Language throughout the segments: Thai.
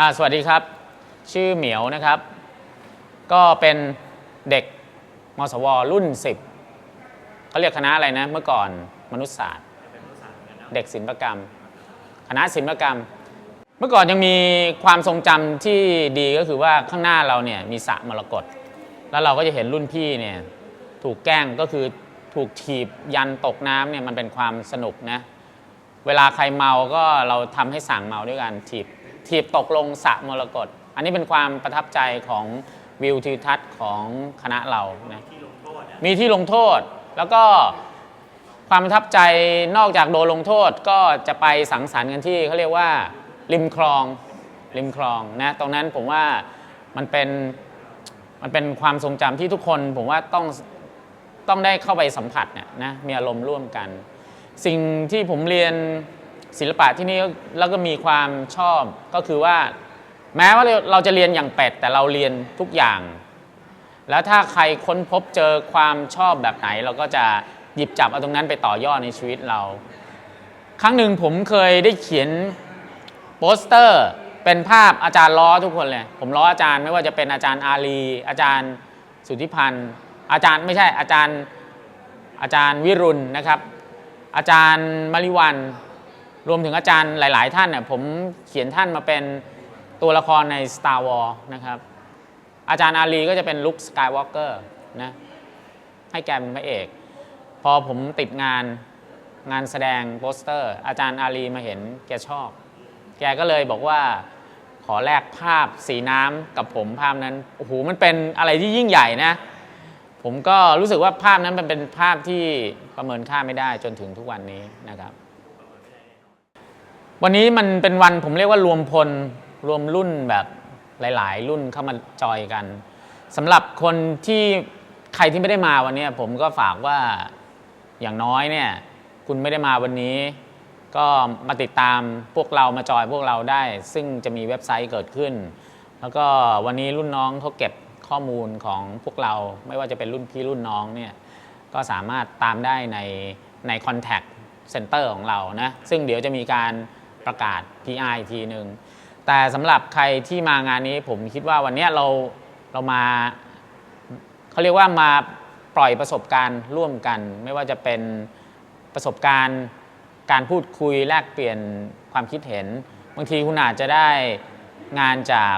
อ่าสวัสดีครับ ชื่อเหมียวนะครับ ก็เป็นเด็กมสวรุ่น 10เขาเรียกคณะอะไรนะ เมื่อก่อนมนุษยศาสตร์ เด็กศิลปกรรม คณะศิลปกรรม เมื่อก่อนยังมีความทรงจำที่ดีก็คือว่าข้างหน้าเราเนี่ยมีสระมรกตแล้วเราก็จะเห็นรุ่นพี่เนี่ยถูกแกล้งก็คือถูกถีบยันตกน้ำเนี่ยมันเป็นความสนุกนะเวลาใครเมาก็เราทำให้สั่งเมาด้วยกันถีบ ถีบตกลงสระมรกตอันนี้เป็นความประทับใจของวิวทิวทัศน์ของคณะเรานะมีที่ลงโทษแล้วก็ความประทับใจนอกจากโดนลงโทษก็จะไปสังสรรค์กันที่เขาเรียกว่าริมคลองริมคลองนะตรงนั้นผมว่ามันเป็นมันเป็นความทรงจำที่ทุกคนผมว่าต้องต้องได้เข้าไปสัมผัสเนี่ยนะมีอารมณ์ร่วมกัน สิ่งที่ผมเรียน ศิลปะที่นี่แล้วก็มีความชอบก็คือว่า แม้ว่าเราจะเรียนอย่างเป็ดแต่เราเรียนทุกอย่าง แล้วถ้าใครค้นพบเจอความชอบแบบไหน เราก็จะหยิบจับเอาตรงนั้นไปต่อยอดในชีวิตเรา ครั้งหนึ่งผมเคยได้เขียนโปสเตอร์เป็นภาพอาจารย์ล้อทุกคนเลย ผมล้ออาจารย์ไม่ว่าจะเป็นอาจารย์อาลี อาจารย์สุทธิพันธ์ อาจารย์ไม่ใช่อาจารย์อาจารย์วิรุณนะครับ อาจารย์มริวัน รวมถึงอาจารย์หลาย ๆ ท่านเนี่ยผมเขียนท่านมาเป็นตัวละครใน Star Wars นะครับอาจารย์อาลีก็จะเป็นลุคสกายวอล์กเกอร์นะให้แกเป็นพระเอก พอผมติดงานงานแสดงโปสเตอร์ อาจารย์อาลีมาเห็นแกชอบ แกก็เลยบอกว่าขอแลกภาพสีน้ำกับผมภาพนั้นโอ้โหมันเป็นอะไรที่ยิ่งใหญ่นะ ผมก็รู้สึกว่าภาพนั้นมันเป็นภาพที่ประเมินค่าไม่ได้จนถึงทุกวันนี้นะครับ วันนี้มันเป็นวันผมเรียกว่ารวมพลรวมรุ่นแบบหลาย ๆ รุ่นเข้ามาจอยกันสำหรับคนที่ใครที่ไม่ได้มาวันนี้ผมก็ฝากว่าอย่างน้อยเนี่ย คุณไม่ได้มาวันนี้ ก็มาติดตามพวกเรามาจอยพวกเราได้ ซึ่งจะมีเว็บไซต์เกิดขึ้น แล้วก็วันนี้รุ่นน้องเขาเก็บข้อมูลของพวกเรา ไม่ว่าจะเป็นรุ่นพี่รุ่นน้องเนี่ยก็สามารถตามได้ในใน Contact Center ของเรานะซึ่งเดี๋ยวจะมีการ ประกาศ PI อีกทีหนึ่งแต่สำหรับใครที่มางานนี้ผมคิดว่าวันนี้เราเรามาเขาเรียกว่ามาปล่อยประสบการณ์ร่วมกัน ไม่ว่าจะเป็นประสบการณ์การพูดคุยแลกเปลี่ยนความคิดเห็น บางทีคุณอาจจะได้งานจาก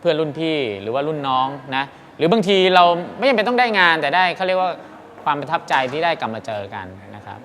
เพื่อนรุ่นพี่หรือว่ารุ่นน้องนะหรือบางทีเราไม่จำเป็นต้องได้งานแต่ได้เขาเรียกว่าความประทับใจที่ได้กลับมาเจอกันนะครับ